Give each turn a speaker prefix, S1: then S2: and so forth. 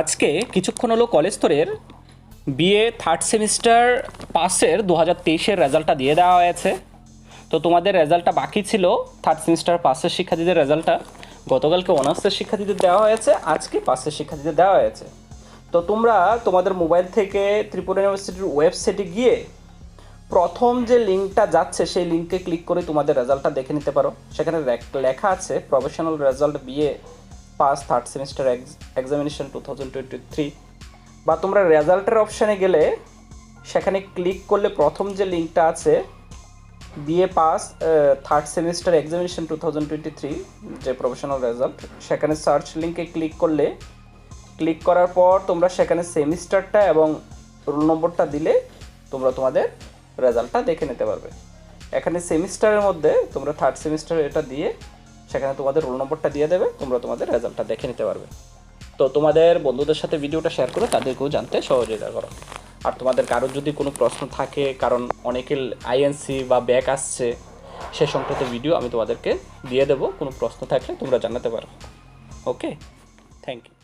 S1: আজকে কিছুক্ষণ হলো কলেজ স্তরের বিএ থার্ড সেমিস্টার পাসের দু হাজার তেইশের রেজাল্টটা দিয়ে দেওয়া হয়েছে। তো তোমাদের রেজাল্টটা বাকি ছিল থার্ড সেমিস্টার পাসের শিক্ষার্থীদের রেজাল্টটা গতকালকে অনার্সের শিক্ষার্থীদের দেওয়া হয়েছে, আজকে পাসের শিক্ষার্থীদের দেওয়া হয়েছে। তো তোমরা তোমাদের মোবাইল থেকে ত্রিপুরা ইউনিভার্সিটির ওয়েবসাইটে গিয়ে প্রথম যে লিঙ্কটা যাচ্ছে, সেই লিঙ্কে ক্লিক করে তোমাদের রেজাল্টটা দেখে নিতে পারো। সেখানে লেখা আছে professional result BA pass third semester examination two thousand twenty three বা তোমরা রেজাল্টের অপশানে গেলে সেখানে ক্লিক করলে প্রথম যে লিঙ্কটা আছে BA pass third semester examination two thousand twenty three যে প্রফেশনাল রেজাল্ট সেখানে সার্চ লিঙ্কে ক্লিক করলে ক্লিক করার পর তোমরা সেখানে সেমিস্টারটা এবং রোল নম্বরটা দিলে তোমরা তোমাদের রেজাল্টটা দেখে নিতে পারবে। এখানে সেমিস্টারের মধ্যে তোমরা থার্ড সেমিস্টার এটা দিয়ে সেখানে তোমাদের রোল নম্বরটা দিয়ে দেবে, তোমরা তোমাদের রেজাল্টটা দেখে নিতে পারবে। তো তোমাদের বন্ধুদের সাথে ভিডিওটা শেয়ার করে তাদেরকেও জানতে সহযোগিতা করো। আর তোমাদের কারোর যদি কোনো প্রশ্ন থাকে, কারণ অনেকের আইএনসি বা ব্যাক আসছে, সে সংক্রান্ত ভিডিও আমি তোমাদেরকে দিয়ে দেবো। কোনো প্রশ্ন থাকলে তোমরা জানাতে পারো। Okay thank you